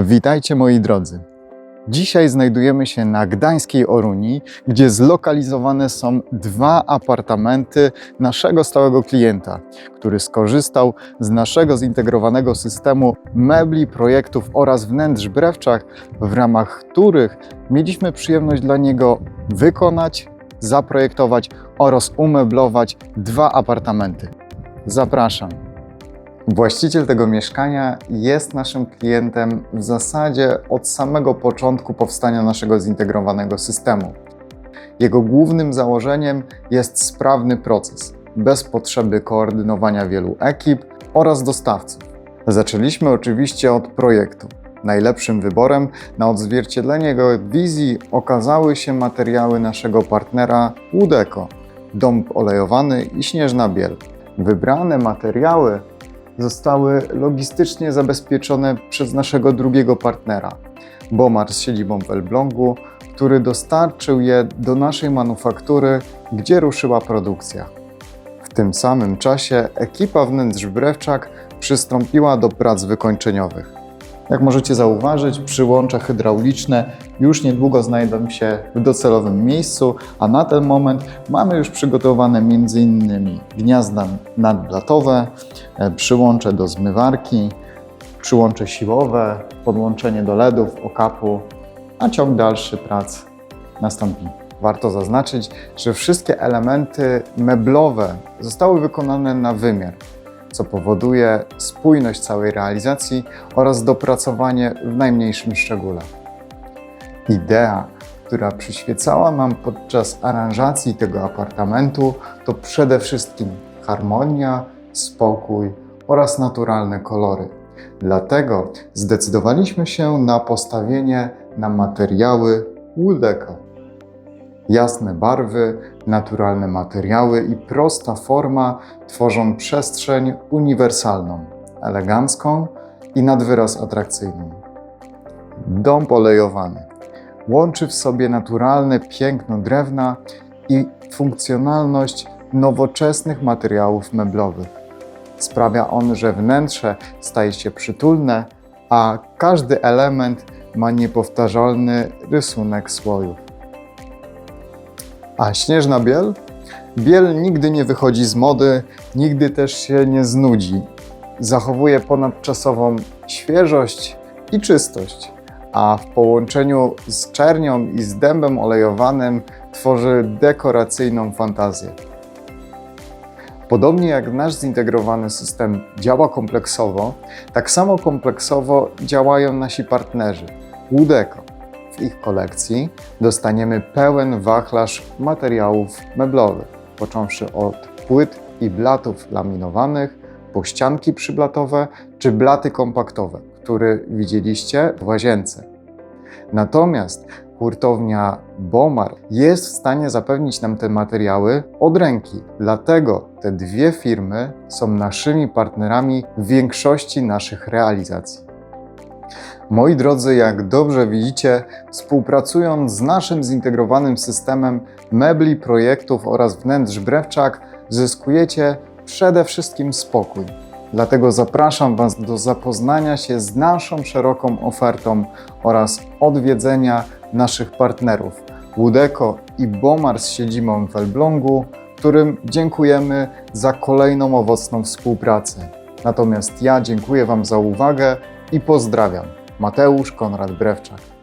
Witajcie moi drodzy. Dzisiaj znajdujemy się na gdańskiej Oruni, gdzie zlokalizowane są dwa apartamenty naszego stałego klienta, który skorzystał z naszego zintegrowanego systemu mebli, projektów oraz wnętrz brewczach, w ramach których mieliśmy przyjemność dla niego wykonać, zaprojektować oraz umeblować dwa apartamenty. Zapraszam. Właściciel tego mieszkania jest naszym klientem w zasadzie od samego początku powstania naszego zintegrowanego systemu. Jego głównym założeniem jest sprawny proces, bez potrzeby koordynowania wielu ekip oraz dostawców. Zaczęliśmy oczywiście od projektu. Najlepszym wyborem na odzwierciedlenie jego wizji okazały się materiały naszego partnera Łódeko, dąb olejowany i śnieżna biel. Wybrane materiały zostały logistycznie zabezpieczone przez naszego drugiego partnera, Bomar z siedzibą w Elblągu, który dostarczył je do naszej manufaktury, gdzie ruszyła produkcja. W tym samym czasie ekipa wnętrz Brewczak przystąpiła do prac wykończeniowych. Jak możecie zauważyć, przyłącza hydrauliczne już niedługo znajdą się w docelowym miejscu, a na ten moment mamy już przygotowane m.in. gniazda nadblatowe, e, przyłącze do zmywarki, przyłącze siłowe, podłączenie do LEDów, okapu, a ciąg dalszy prac nastąpi. Warto zaznaczyć, że wszystkie elementy meblowe zostały wykonane na wymiar, co powoduje spójność całej realizacji oraz dopracowanie w najmniejszym szczególe. Idea, która przyświecała nam podczas aranżacji tego apartamentu, to przede wszystkim harmonia, spokój oraz naturalne kolory. Dlatego zdecydowaliśmy się na postawienie na materiały Wooldeco. Jasne barwy, naturalne materiały i prosta forma tworzą przestrzeń uniwersalną, elegancką i nad wyraz atrakcyjną. Dom olejowany łączy w sobie naturalne piękno drewna i funkcjonalność nowoczesnych materiałów meblowych. Sprawia on, że wnętrze staje się przytulne, a każdy element ma niepowtarzalny rysunek słojów. A śnieżna biel? Biel nigdy nie wychodzi z mody, nigdy też się nie znudzi. Zachowuje ponadczasową świeżość i czystość, a w połączeniu z czernią i z dębem olejowanym tworzy dekoracyjną fantazję. Podobnie jak nasz zintegrowany system działa kompleksowo, tak samo kompleksowo działają nasi partnerzy Łódeko. W ich kolekcji dostaniemy pełen wachlarz materiałów meblowych, począwszy od płyt i blatów laminowanych, po ścianki przyblatowe czy blaty kompaktowe, które widzieliście w łazience. Natomiast hurtownia Bomar jest w stanie zapewnić nam te materiały od ręki. Dlatego te dwie firmy są naszymi partnerami w większości naszych realizacji. Moi drodzy, jak dobrze widzicie, współpracując z naszym zintegrowanym systemem mebli, projektów oraz wnętrz brewczak, zyskujecie przede wszystkim spokój. Dlatego zapraszam Was do zapoznania się z naszą szeroką ofertą oraz odwiedzenia naszych partnerów Łódeko i Bomar z siedzibą w Elblągu, którym dziękujemy za kolejną owocną współpracę. Natomiast ja dziękuję Wam za uwagę i pozdrawiam. Mateusz Konrad Brewczak.